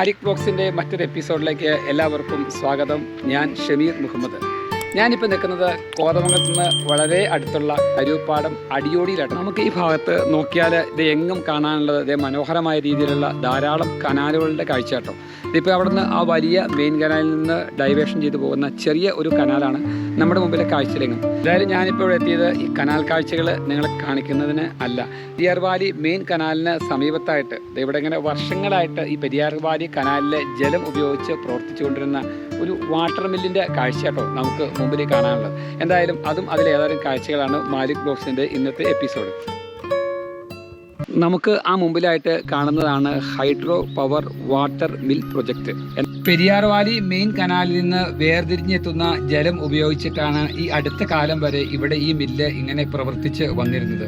മാലിക് ബോക്സിന്റെ മറ്റൊരു എപ്പിസോഡിലേക്ക് എല്ലാവർക്കും സ്വാഗതം. ഞാൻ ഷമീർ മുഹമ്മദ്. ഞാനിപ്പോൾ നിൽക്കുന്നത് കോതമംഗലത്ത് നിന്ന് വളരെ അടുത്തുള്ള അരൂപ്പാടം അടിയോടിയിലാണ്. നമുക്ക് ഈ ഭാഗത്ത് നോക്കിയാൽ ഇത് എങ്ങും കാണാനുള്ളത് ഇതേ മനോഹരമായ രീതിയിലുള്ള ധാരാളം കനാലുകളുടെ കാഴ്ച ഇതിപ്പോൾ അവിടെ നിന്ന് ആ വലിയ മെയിൻ കനാലിൽ നിന്ന് ഡൈവേഷൻ ചെയ്തു പോകുന്ന ചെറിയ ഒരു കനാലാണ് നമ്മുടെ മുമ്പിലെ കാഴ്ചയിലെങ്ങും എന്തായാലും ഞാനിപ്പോൾ ഇവിടെ എത്തിയത് ഈ കനാൽ കാഴ്ചകൾ നിങ്ങളെ കാണിക്കുന്നതിന് അല്ല. പെരിയാർ മെയിൻ കനാലിന് സമീപത്തായിട്ട് ഇവിടെ ഇങ്ങനെ വർഷങ്ങളായിട്ട് ഈ പെരിയാർ വാലി കനാലിലെ ജലം ഉപയോഗിച്ച് പ്രവർത്തിച്ചുകൊണ്ടിരുന്ന ഒരു വാട്ടർ മില്ലിന്റെ കാഴ്ച കേട്ടോ നമുക്ക് മുമ്പിൽ കാണാനുള്ളത്. എന്തായാലും അതും അതിലേതാനും കാഴ്ചകളാണ് മാലിക് ബ്ലോഗ്സിന്റെ ഇന്നത്തെ എപ്പിസോഡ് നമുക്ക് ആ മുമ്പിലായിട്ട് കാണുന്നതാണ് hydro power water mill project Periyar valley main കനാലിൽ നിന്ന് വേർതിരിഞ്ഞെത്തുന്ന ജലം ഉപയോഗിച്ചിട്ടാണ് ഈ അടുത്ത കാലം വരെ ഇവിടെ ഈ മില്ല് ഇങ്ങനെ പ്രവർത്തിച്ച് വന്നിരുന്നത്.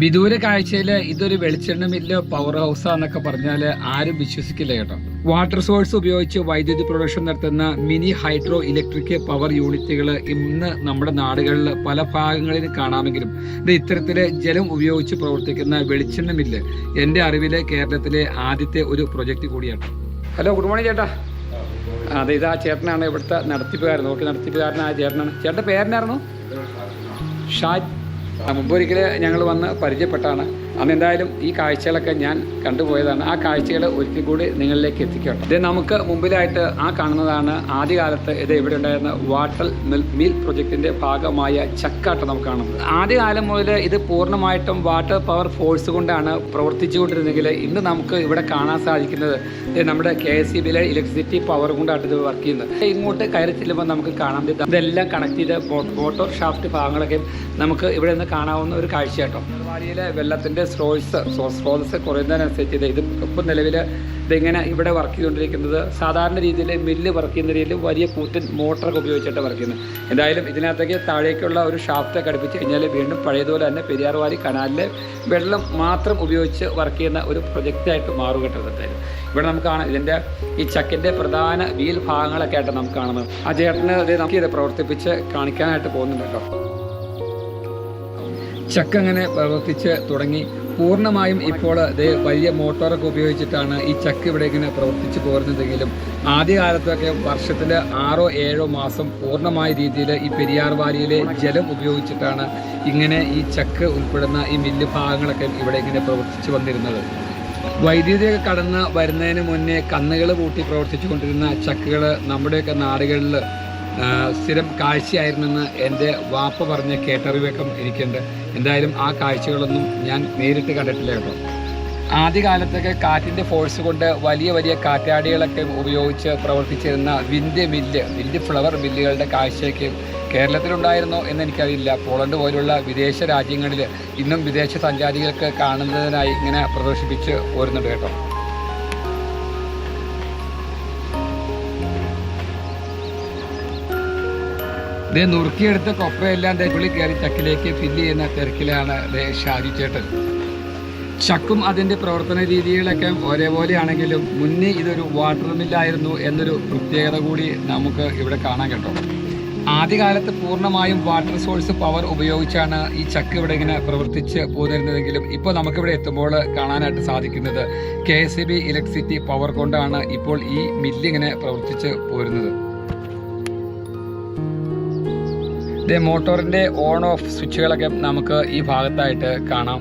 വിദൂര കാഴ്ചയിൽ ഇതൊരു വെളിച്ചെണ്ണ മില്ല് പവർ ഹൗസ് എന്നൊക്കെ പറഞ്ഞാൽ ആരും വിശ്വസിക്കില്ല കേട്ടോ. വാട്ടർ സോഴ്സ് ഉപയോഗിച്ച് വൈദ്യുതി പ്രൊഡക്ഷൻ നടത്തുന്ന മിനി ഹൈഡ്രോ ഇലക്ട്രിക് പവർ യൂണിറ്റുകൾ ഇന്ന് നമ്മുടെ നാടുകളിൽ പല ഭാഗങ്ങളിൽ കാണാമെങ്കിലും ഇത് ഇത്തരത്തിൽ ജലം ഉപയോഗിച്ച് പ്രവർത്തിക്കുന്ന വെളിച്ചെണ്ണ മില്ല് എന്റെ അറിവിലെ കേരളത്തിലെ ആദ്യത്തെ ഒരു പ്രൊജക്റ്റ് കൂടിയാണ്. ഹലോ ഗുഡ് മോർണിംഗ് ചേട്ടാ. അതെ ഇത് ആ ചേട്ടനാണ് ഇവിടുത്തെ നടത്തിപ്പുകാരൻ. നോക്കി നടത്തിപ്പുകാരനായ ചേട്ടനാണ്. ചേട്ടന്റെ പേരനായിരുന്നു ഷാജ് ആ, മുമ്പ് ഞങ്ങൾ വന്ന് പരിചയപ്പെട്ടാണ്. അന്ന് എന്തായാലും ഈ കാഴ്ചകളൊക്കെ ഞാൻ കണ്ടുപോയതാണ്. ആ കാഴ്ചകൾ ഒരിക്കൽ കൂടി നിങ്ങളിലേക്ക് എത്തിക്കട്ടെ ഇത് നമുക്ക് മുമ്പിലായിട്ട് ആ കാണുന്നതാണ് ആദ്യകാലത്ത് ഇത് ഇവിടെ ഉണ്ടായിരുന്ന വാട്ടർ മിൽ പ്രൊജക്ടിന്റെ ഭാഗമായ ചക്കാട്ട് നമുക്ക് കാണുന്നത്. ആദ്യകാലം മുതൽ ഇത് പൂർണമായിട്ടും വാട്ടർ പവർ ഫോഴ്സ് കൊണ്ടാണ് പ്രവർത്തിച്ചുകൊണ്ടിരുന്നെങ്കിൽ ഇന്ന് നമുക്ക് ഇവിടെ കാണാൻ സാധിക്കുന്നത് നമ്മുടെ കെ എസ് സി ബിയിലെ ഇലക്ട്രിസിറ്റി പവർ കൊണ്ടാണ് ഇത് വർക്ക് ചെയ്യുന്നത്. ഇങ്ങോട്ട് കയറി ചെല്ലുമ്പോൾ നമുക്ക് കാണാൻ ഇത് ഇതെല്ലാം കണക്ട് ചെയ്ത മോട്ടോർ ഷാഫ്റ്റ് ഭാഗങ്ങളൊക്കെ നമുക്ക് ഇവിടെ നിന്ന് കാണാവുന്ന ഒരു കാഴ്ച വാരിയിലെ വെള്ളത്തിന്റെ സ്രോതസ് സ്രോതസ് കുറയുന്നതിനനുസരിച്ച് ഇത് ഇപ്പം നിലവിൽ ഇതിങ്ങനെ ഇവിടെ വർക്ക് ചെയ്തുകൊണ്ടിരിക്കുന്നത്. സാധാരണ രീതിയിൽ മില്ല് വർക്ക് ചെയ്യുന്ന രീതിയിൽ വലിയ കൂറ്റൻ മോട്ടറൊക്കെ ഉപയോഗിച്ചിട്ട് വർക്ക് ചെയ്യുന്നത്. എന്തായാലും ഇതിനകത്തേക്ക് താഴേക്കുള്ള ഒരു ഷാഫ്റ്റ് ഘടിപ്പിച്ച് കഴിഞ്ഞാൽ വീണ്ടും പഴയതുപോലെ തന്നെ പെരിയാർവാലി കനാലിലെ വെള്ളം മാത്രം ഉപയോഗിച്ച് വർക്ക് ചെയ്യുന്ന ഒരു പ്രൊജക്റ്റായിട്ട് മാറുക ഇവിടെ നമുക്ക് കാണാം ഇതിന്റെ ഈ ചക്കിന്റെ പ്രധാന വീൽ ഭാഗങ്ങളൊക്കെ ആയിട്ട് നമുക്ക് കാണുന്നത്. ആ ചേട്ടന് നമുക്ക് ഇത് പ്രവർത്തിപ്പിച്ച് കാണിക്കാനായിട്ട് പോകുന്നുണ്ട് കേട്ടോ ചക്ക അങ്ങനെ പ്രവർത്തിച്ച് തുടങ്ങി. പൂർണമായും ഇപ്പോൾ വലിയ മോട്ടോറൊക്കെ ഉപയോഗിച്ചിട്ടാണ് ഈ ചക്ക ഇവിടെ ഇങ്ങനെ പ്രവർത്തിച്ച് പോരുന്നതെങ്കിലും ആദ്യകാലത്തൊക്കെ വർഷത്തിൽ ആറോ ഏഴോ മാസം പൂർണമായ രീതിയിൽ ഈ പെരിയാർ വാലിയിലെ ജലം ഉപയോഗിച്ചിട്ടാണ് ഇങ്ങനെ ഈ ചക്ക ഉൾപ്പെടുന്ന ഈ മില്ല് ഭാഗങ്ങളൊക്കെ ഇവിടെ ഇങ്ങനെ പ്രവർത്തിച്ച് വന്നിരുന്നത്. വൈദ്യുതിയൊക്കെ കടന്ന് വരുന്നതിന് മുന്നേ കന്നുകൾ കൂട്ടി പ്രവർത്തിച്ചു കൊണ്ടിരുന്ന ചക്കുകൾ നമ്മുടെയൊക്കെ നാടുകളിൽ സ്ഥിരം കാഴ്ചയായിരുന്നെന്ന് എന്റെ വാപ്പ പറഞ്ഞ കേട്ടറിവേക്കം എനിക്കുണ്ട്. എന്തായാലും ആ കാഴ്ചകളൊന്നും ഞാൻ നേരിട്ട് കണ്ടിട്ടില്ല കേട്ടോ. ആദ്യകാലത്തൊക്കെ കാറ്റിന്റെ ഫോഴ്സ് കൊണ്ട് വലിയ വലിയ കാറ്റാടികളൊക്കെ ഉപയോഗിച്ച് പ്രവർത്തിച്ചിരുന്ന വിൻഡ് മില്ല് വിൻഡ് ഫ്ലവർ മില്ലുകളുടെ കാഴ്ചയൊക്കെ കേരളത്തിലുണ്ടായിരുന്നോ എന്ന് എനിക്കറിയില്ല പോളണ്ട് പോലുള്ള വിദേശ രാജ്യങ്ങളിൽ ഇന്നും വിദേശ സഞ്ചാരികൾക്ക് കാണുന്നതിനായി ഇങ്ങനെ പ്രദർശിപ്പിച്ച് പോരുന്നുണ്ട് കേട്ടോ. ഇത് നുറുക്കിയെടുത്ത കൊപ്രയെല്ലാം ദേ പുള്ളി കയറി ചക്കിലേക്ക് ഫില്ല് ചെയ്യുന്ന തിരക്കിലാണ് ഷാജി ചേട്ടൻ. ചക്കും അതിന്റെ പ്രവർത്തന രീതികളൊക്കെ ഒരേപോലെയാണെങ്കിലും മുന്നേ ഇതൊരു വാട്ടർ മില്ലായിരുന്നു എന്നൊരു പ്രത്യേകത കൂടി നമുക്ക് ഇവിടെ കാണാൻ കേട്ടോ. ആദ്യകാലത്ത് പൂർണമായും വാട്ടർ സോഴ്സ് പവർ ഉപയോഗിച്ചാണ് ഈ ചക്ക് ഇവിടെ ഇങ്ങനെ പ്രവർത്തിച്ച് പോന്നിരുന്നതെങ്കിലും ഇപ്പോൾ നമുക്കിവിടെ എത്തുമ്പോൾ കാണാനായിട്ട് സാധിക്കുന്നത് കെ എസ് ഇലക്ട്രിസിറ്റി പവർ കൊണ്ടാണ് ഇപ്പോൾ ഈ മില്ലിങ്ങനെ പ്രവർത്തിച്ച് പോരുന്നത്. ഇത് മോട്ടോറിന്റെ ഓൺ ഓഫ് സ്വിച്ചുകളൊക്കെ നമുക്ക് ഈ ഭാഗത്തായിട്ട് കാണാം.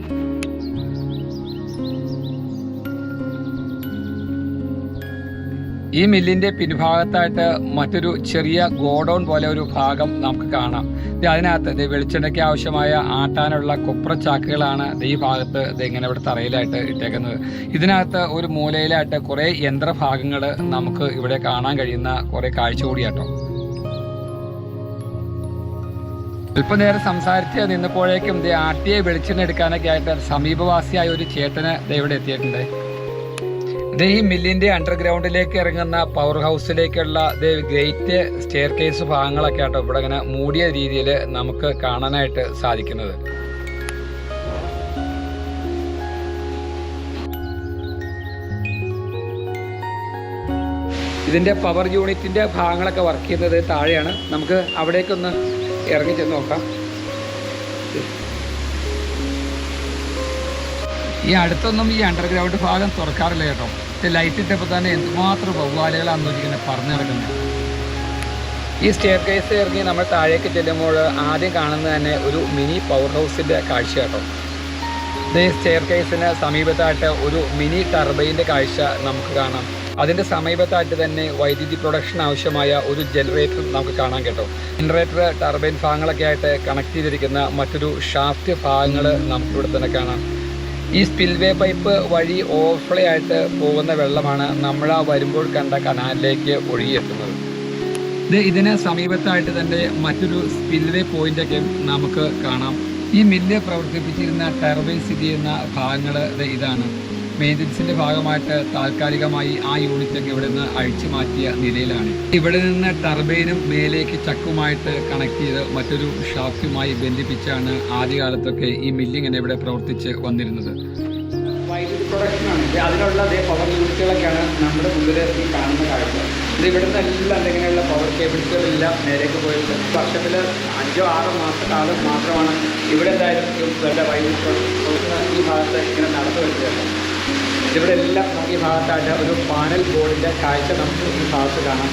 ഈ മില്ലിന്റെ പിൻഭാഗത്തായിട്ട് മറ്റൊരു ചെറിയ ഗോഡൗൺ പോലെ ഒരു ഭാഗം നമുക്ക് കാണാം. അതിനകത്ത് വെളിച്ചെണ്ണയ്ക്ക് ആവശ്യമായ ആട്ടാനുള്ള കൊപ്രച്ചാക്കുകളാണ് ഈ ഭാഗത്ത് ഇങ്ങനെ ഇവിടെ തറയിലായിട്ട് ഇട്ടേക്കുന്നത്. ഇതിനകത്ത് ഒരു മൂലയിലായിട്ട് കുറേ യന്ത്രഭാഗങ്ങൾ നമുക്ക് ഇവിടെ കാണാൻ കഴിയുന്ന കുറേ കാഴ്ച കൂടിയാട്ടോ. അല്പം നേരം സംസാരിച്ച് നിന്നപ്പോഴേക്കും ദേ ആട്ടിയെ വെളിച്ചെണ്ണ എടുക്കാനൊക്കെ ആയിട്ട് സമീപവാസിയായ ഒരു ചേട്ടന് ദേ ഇവിടെ എത്തിയിട്ടുണ്ട്. ദേ ഈ മില്ലിന്റെ അണ്ടർഗ്രൗണ്ടിലേക്ക് ഇറങ്ങുന്ന പവർ ഹൗസിലേക്കുള്ള ഇത് ഗ്രേറ്റ് സ്റ്റെയർ കേസ് ഭാഗങ്ങളൊക്കെ ആട്ടോ ഇവിടെ ഇങ്ങനെ മൂടിയ രീതിയിൽ നമുക്ക് കാണാനായിട്ട് സാധിക്കുന്നത്. ഇതിന്റെ പവർ യൂണിറ്റിന്റെ ഭാഗങ്ങളൊക്കെ വർക്ക് ചെയ്യുന്നത് താഴെയാണ്. നമുക്ക് അവിടേക്കൊന്ന് ഇറങ്ങി ചെന്ന് നോക്കാം. ഈ അടുത്തൊന്നും ഈ അണ്ടർഗ്രൗണ്ട് ഭാഗം തുറക്കാറില്ല കേട്ടോ. ലൈറ്റ് ഇട്ടപ്പോൾ തന്നെ എന്തുമാത്രം വവ്വാലുകളാണ് ഇങ്ങനെ പറഞ്ഞു നടക്കുന്നത് ഈ സ്റ്റെയർ കേസ് ഇറങ്ങി നമ്മൾ താഴേക്ക് ചെല്ലുമ്പോൾ ആദ്യം കാണുന്നത് തന്നെ ഒരു മിനി പവർ ഹൗസിന്റെ കാഴ്ച കേട്ടോ. ഇത് സ്റ്റെയർ കേസിന് സമീപത്തായിട്ട് ഒരു മിനി ടർബൈന്റെ കാഴ്ച നമുക്ക് കാണാം. അതിന്റെ സമീപത്തായിട്ട് തന്നെ വൈദ്യുതി പ്രൊഡക്ഷൻ ആവശ്യമായ ഒരു ജനറേറ്റർ നമുക്ക് കാണാൻ കേട്ടോ. ജനറേറ്റർ ടർബൈൻ ഭാഗങ്ങളൊക്കെ ആയിട്ട് കണക്ട് ചെയ്തിരിക്കുന്ന മറ്റൊരു ഷാഫ്റ്റ് ഭാഗങ്ങൾ നമുക്കിവിടെ തന്നെ കാണാം. ഈ സ്പിൽവേ പൈപ്പ് വഴി ഓവർഫ്ലോ ആയിട്ട് പോകുന്ന വെള്ളമാണ് നമ്മൾ വരുമ്പോൾ കണ്ട കനാലിലേക്ക് ഒഴുകിയെത്തുന്നത്. ഇത് ഇതിന് സമീപത്തായിട്ട് തന്നെ മറ്റൊരു സ്പിൽവേ പോയിന്റൊക്കെ നമുക്ക് കാണാം. ഈ മില്ല് പ്രവർത്തിപ്പിച്ചിരുന്ന ടർബൈൻ സ്ഥിതി ചെയ്യുന്ന ഭാഗങ്ങൾ ഇതാണ്. മെയിന്റനൻസിന്റെ ഭാഗമായിട്ട് താൽക്കാലികമായി ആ യൂണിറ്റൊക്കെ ഇവിടെ നിന്ന് അഴിച്ചു മാറ്റിയ നിലയിലാണ്. ഇവിടെ നിന്ന് ടർബൈനും മേലേക്ക് ചക്കുമായിട്ട് കണക്ട് ചെയ്ത് മറ്റൊരു ഷാഫ്റ്റുമായി ബന്ധിപ്പിച്ചാണ് ആദ്യകാലത്തൊക്കെ ഈ മില്ലിങ്ങനെ ഇവിടെ പ്രവർത്തിച്ച് വന്നിരുന്നത്. വൈദ്യുതി പ്രൊഡക്ഷനാണ് അതിനുള്ള അതേ പവർ യൂണിറ്റുകളൊക്കെയാണ് നമ്മുടെ മുമ്പിൽ ഈ കാണുന്ന കാഴ്ച. ഇത് ഇവിടുന്ന് എല്ലാം ഇങ്ങനെയുള്ള പവർ കേബിൾസുകളെല്ലാം നേരേക്ക് പോയിട്ട് വർഷത്തിൽ അഞ്ചോ ആറോ മാസക്കാലം മാത്രമാണ് ഇവിടെ എന്തായാലും വൈദ്യുതി ഈ ഭാഗത്ത് ഇങ്ങനെ നടന്നു വരുന്നത് ഇവിടെ എല്ലാം നമുക്ക് ഈ ഭാഗത്തായിട്ട് ഒരു പാനൽ ബോർഡിന്റെ കാഴ്ച നമുക്ക് ഈ ഭാഗത്ത് കാണാം.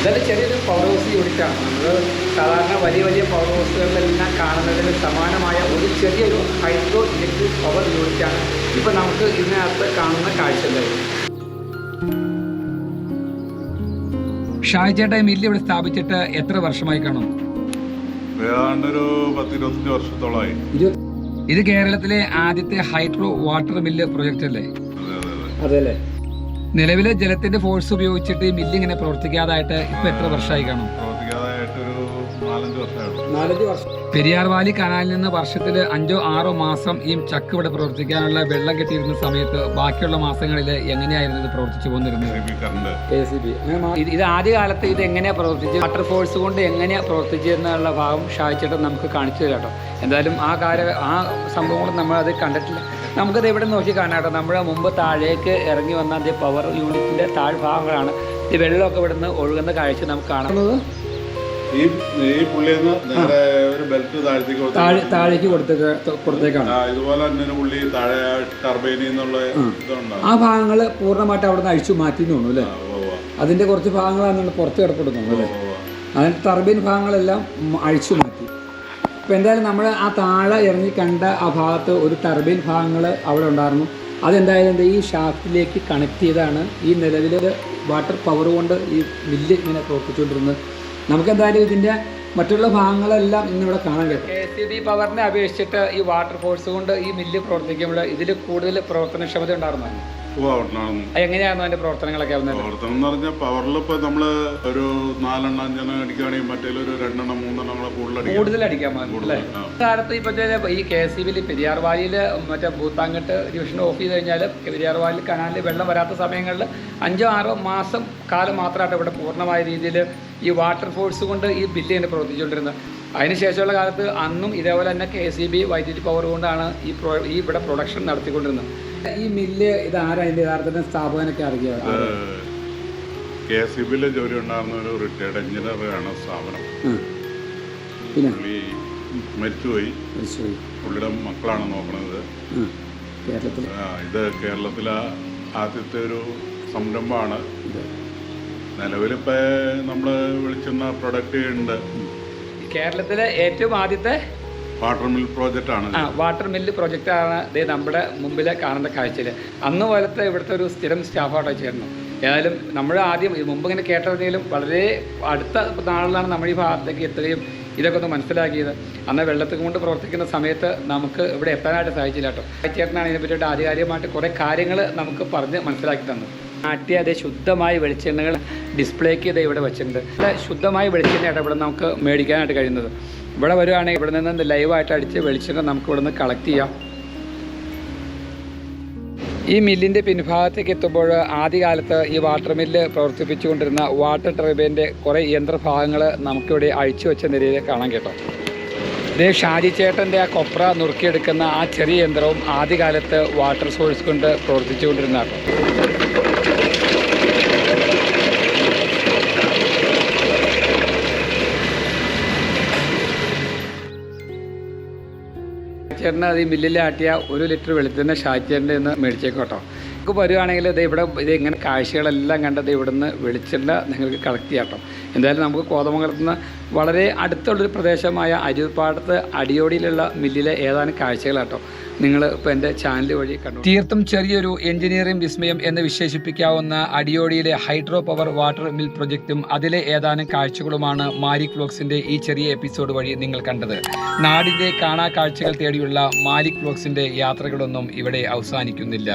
ഇതൊരു ചെറിയൊരു പവർ ഹൗസ് യൂണിറ്റാണ് നമ്മൾ സാധാരണ വലിയ വലിയ പവർ ഹൗസുകളിലെല്ലാം കാണുന്നതിന് സമാനമായ ഒരു ചെറിയൊരു ഹൈഡ്രോ ഇലക്ട്രിക് പവർ യൂണിറ്റാണ് ഇപ്പോൾ നമുക്ക് ഇതിനകത്ത് കാണുന്ന കാഴ്ചകൾ. ഷാജേട്ട മില്ല് ഇവിടെ സ്ഥാപിച്ചിട്ട് എത്ര വർഷമായി കാണും? പത്തിരുപത്തഞ്ച് വർഷത്തോളമായി. ഇത് കേരളത്തിലെ ആദ്യത്തെ ഹൈഡ്രോ വാട്ടർ മില്ല് പ്രൊജക്റ്റ് അല്ലേ? അതെ അതെ അതെ അതെ അല്ലേ നിലവിലെ ജലത്തിന്റെ ഫോഴ്സ് ഉപയോഗിച്ചിട്ട് ഈ മില്ല് ഇങ്ങനെ പ്രവർത്തിക്കാതായിട്ട് ഇപ്പൊ എത്ര വർഷമായി കാണും? പ്രവർത്തിക്കാതായിട്ടൊരു നാലഞ്ച് വർഷമായുള്ളൂ. നാലഞ്ച് വർഷം. പെരിയാർ വാലി കനാലിൽ നിന്ന് വർഷത്തിൽ അഞ്ചോ ആറോ മാസം ഈ ചക്ക് ഇവിടെ പ്രവർത്തിക്കാനുള്ള വെള്ളം കെട്ടിയിരുന്ന സമയത്ത് ബാക്കിയുള്ള മാസങ്ങളിൽ എങ്ങനെയായിരുന്നു ഇത് പ്രവർത്തിച്ചു പോന്നിരുന്നത്? ഇത് ആദ്യ കാലത്ത് ഇത് എങ്ങനെയാ പ്രവർത്തിച്ചു വാട്ടർ ഫോഴ്സ് കൊണ്ട് എങ്ങനെയാ പ്രവർത്തിച്ചതെന്നുള്ള ഭാഗം ഷായിച്ചിട്ട് നമുക്ക് കാണിച്ചു തരാം കേട്ടോ. എന്തായാലും ആ കാര്യം ആ സംഭവങ്ങൾ നമ്മൾ അത് കണ്ടിട്ടില്ല. നമുക്കത് ഇവിടെ നോക്കി കാണാം കേട്ടോ. നമ്മുടെ മുമ്പ് താഴേക്ക് ഇറങ്ങി വന്ന അതേ പവർ യൂണിറ്റിന്റെ താഴ്ഭാഗങ്ങളാണ്. ഈ വെള്ളമൊക്കെ ഇവിടുന്ന് ഒഴുകുന്ന കാഴ്ച നമുക്ക് കാണുന്നത്? ഈ ഈ പുള്ളിന്ന് നേരെ ഒരു ബെൽറ്റ് താഴ്ത്തേക്ക് താഴേക്ക് കൊടുത്തേക്കാണ്. ആ, ഇതുപോലെ തന്നെ ഒരു പുള്ളി താഴെ ടർബൈനിൽ നിന്നുള്ള ഇതുണ്ടാവും. ആ ഭാഗങ്ങൾ പൂർണമായിട്ട് അവിടെ നിന്ന് അഴിച്ചു മാറ്റി തോന്നുന്നു അല്ലേ. അതിന്റെ കുറച്ച് ഭാഗങ്ങളാണ് പുറത്ത് കിടപ്പെടുന്നു അല്ലേ? ഉവ്വ്. ടർബൈൻ ഭാഗങ്ങളെല്ലാം അഴിച്ചു മാറ്റി. അപ്പോൾ എന്തായാലും നമ്മൾ ആ താഴെ ഇറങ്ങി കണ്ട ആ ഭാഗത്ത് ഒരു ടർബൈൻ ഭാഗങ്ങൾ അവിടെ ഉണ്ടായിരുന്നു. അതെന്തായാലും ഈ ഷാഫ്റ്റിലേക്ക് കണക്ട് ചെയ്താണ് ഈ നിലവിൽ വാട്ടർ പവർ കൊണ്ട് ഈ മില്ല് ഇങ്ങനെ പ്രവർത്തിച്ചുകൊണ്ടിരുന്നത്. നമുക്കെന്തായാലും ഇതിന്റെ മറ്റുള്ള ഭാഗങ്ങളെല്ലാം ഇന്നിവിടെ കാണാൻ കഴിയും. കെ സി ബി പവറിനെ അപേക്ഷിച്ചിട്ട് ഈ വാട്ടർ ഫോഴ്സ് കൊണ്ട് ഈ മില്ല് പ്രവർത്തിക്കുമ്പോൾ ഇതിൽ കൂടുതൽ പ്രവർത്തനക്ഷമത ഉണ്ടായിരുന്നു. എങ്ങനെയായിരുന്നു അതിന്റെ പ്രവർത്തനങ്ങളൊക്കെ പ്രവർത്തനം എന്ന് പറഞ്ഞാൽ പവറിൽ ഇപ്പൊ നമ്മൾ ഒരു നാലെണ്ണം അഞ്ചെണ്ണം അടിക്കുകയാണെങ്കിൽ മറ്റേ ഒരു രണ്ടെണ്ണം മൂന്നെണ്ണം കൂടെ കൂടുതൽ കൂടുതൽ അടിക്കാൻ. കാലത്ത് ഇപ്പോൾ ഈ കെ എസ് സി ബിയിൽ പെരിയാർ വാലിയിൽ മറ്റേ ഭൂത്താങ്കട്ട് ഡിവിഷൻ ഓഫ് ചെയ്ത് കഴിഞ്ഞാൽ പെരിയാർ വാലിൽ കനാലിൽ വെള്ളം വരാത്ത സമയങ്ങളിൽ അഞ്ചോ ആറോ മാസം കാലം മാത്രമായിട്ട് ഇവിടെ പൂർണമായ രീതിയിൽ ഈ വാട്ടർ ഫോഴ്സ് കൊണ്ട് ഈ ബില്ല് തന്നെ പ്രവർത്തിച്ചുകൊണ്ടിരുന്നത്. അതിനുശേഷമുള്ള കാലത്ത് അന്നും ഇതേപോലെ തന്നെ കെ സി ബി വൈദ്യുതി പവർ കൊണ്ടാണ് ഈ പ്രൊ ഈ ഇവിടെ പ്രൊഡക്ഷൻ നടത്തിക്കൊണ്ടിരുന്നത്. ഈ മില്ല് ഇത് ആരാ ഇതിന്റെ യഥാർത്ഥത്തിൽ സ്ഥാപകനൊക്കെ അറിയാം കെ എസ് ബിയിലെ ജോലി ഉണ്ടായിരുന്ന ഒരു റിട്ടയർഡ് എഞ്ചിനീയറാണ് സ്ഥാപനം. പിന്നെ? പുള്ളി മരിച്ചുപോയി. പുള്ളിയുടെ മക്കളാണ് നോക്കുന്നത് കേരളത്തിൽ ഇത് കേരളത്തിലെ ആദ്യത്തെ ഒരു സംരംഭമാണ്. നിലവിലിപ്പോൾ നമ്മൾ വിളിച്ചിരുന്ന പ്രൊഡക്റ്റ് ഉണ്ട്. കേരളത്തിലെ ഏറ്റവും ആദ്യത്തെ വാട്ടർ മിൽ പ്രോജക്റ്റ് ആണ് ആ വാട്ടർ മില്ല് പ്രോജക്റ്റ് ആണ് ദേ നമ്മുടെ മുമ്പിലെ കാണുന്ന കാഴ്ചയിൽ അന്ന് പോലത്തെ ഇവിടുത്തെ ഒരു സ്ഥിരം സ്റ്റാഫായിട്ട് ചേർന്നു ഏതായാലും നമ്മൾ ആദ്യം ഇത് മുമ്പ് ഇങ്ങനെ കേട്ടതെങ്കിലും വളരെ അടുത്ത നാളിലാണ് നമ്മൾ ഈ ഭാഗത്തേക്ക് എത്തുകയും ഇതൊക്കെ ഒന്ന് മനസ്സിലാക്കിയത്. അന്ന് വെള്ളത്തിൽ കൊണ്ട് പ്രവർത്തിക്കുന്ന സമയത്ത് നമുക്ക് ഇവിടെ എത്താനായിട്ട് സാധിച്ചില്ല കേട്ടോ. ചേട്ടനാണ് ഇതിനെ പറ്റിയിട്ട് ആധികാരികമായിട്ട് കുറേ കാര്യങ്ങൾ നമുക്ക് പറഞ്ഞ് മനസ്സിലാക്കി തന്നു. നാട്ടിയ അതേ ശുദ്ധമായ വെളിച്ചെണ്ണകൾ ഡിസ്പ്ലേക്ക് ഇത് ഇവിടെ വെച്ചിട്ടുണ്ട്. ശുദ്ധമായ വെളിച്ചെണ്ണയാണ് ഇവിടെ നമുക്ക് മേടിക്കാനായിട്ട് കഴിയുന്നത്. ഇവിടെ വരുവാണെങ്കിൽ ഇവിടെ നിന്ന് ലൈവായിട്ട് അടിച്ച് വെളിച്ചെണ്ണ നമുക്ക് ഇവിടെ നിന്ന് കളക്ട് ചെയ്യാം. ഈ മില്ലിന്റെ പിൻഭാഗത്തേക്ക് എത്തുമ്പോൾ ആദ്യകാലത്ത് ഈ വാട്ടർ മില്ല് പ്രവർത്തിപ്പിച്ചുകൊണ്ടിരുന്ന വാട്ടർ ട്രൈബിന്റെ കുറേ യന്ത്രഭാഗങ്ങൾ നമുക്കിവിടെ അഴിച്ചു വെച്ച നിലയിൽ കാണാൻ കേട്ടോ. ഇതേ ഷാജി ചേട്ടന്റെ ആ കൊപ്ര നുറുക്കിയെടുക്കുന്ന ആ ചെറിയ യന്ത്രവും ആദ്യകാലത്ത് വാട്ടർ സോഴ്സ് കൊണ്ട് പ്രവർത്തിച്ചുകൊണ്ടിരുന്ന ചേട്ടന് അത് ഈ മില്ലിൽ ആട്ടിയ ഒരു ലിറ്റർ വെളുത്തുന്ന ഷാച്ചേട്ടന്റെ നിന്ന് മേടിച്ചേക്കോട്ടോ നിങ്ങൾക്ക് വരുവാണെങ്കിൽ ഇത് ഇവിടെ ഇത് ഇങ്ങനെ കാഴ്ചകളെല്ലാം കണ്ടത് ഇവിടുന്ന് വെളിച്ചെണ്ണ നിങ്ങൾക്ക് കളക്ട് ചെയ്യാം കേട്ടോ. എന്തായാലും നമുക്ക് കോതമംഗലത്ത് നിന്ന് വളരെ അടുത്തുള്ളൊരു പ്രദേശമായ അരിപ്പാടത്ത് അടിയോടിയിലുള്ള മില്ലിലെ ഏതാനും കാഴ്ചകളാട്ടോ നിങ്ങൾ ഇപ്പോൾ എന്റെ ചാനൽ വഴി കണ്ടു? തീർത്തും ചെറിയൊരു എഞ്ചിനീയറിംഗ് വിസ്മയം എന്ന് വിശേഷിപ്പിക്കാവുന്ന അടിയോടിയിലെ ഹൈഡ്രോ പവർ വാട്ടർ മിൽ പ്രൊജക്റ്റും അതിലെ ഏതാനും കാഴ്ചകളുമാണ് മാലിക് വ്ലോഗ്സിന്റെ ഈ ചെറിയ എപ്പിസോഡ് വഴി നിങ്ങൾ കണ്ടത്. നാടിന്റെ കാണാ കാഴ്ചകൾ തേടിയുള്ള മാലിക് വ്ലോഗ്സിന്റെ യാത്രകളൊന്നും ഇവിടെ അവസാനിക്കുന്നില്ല.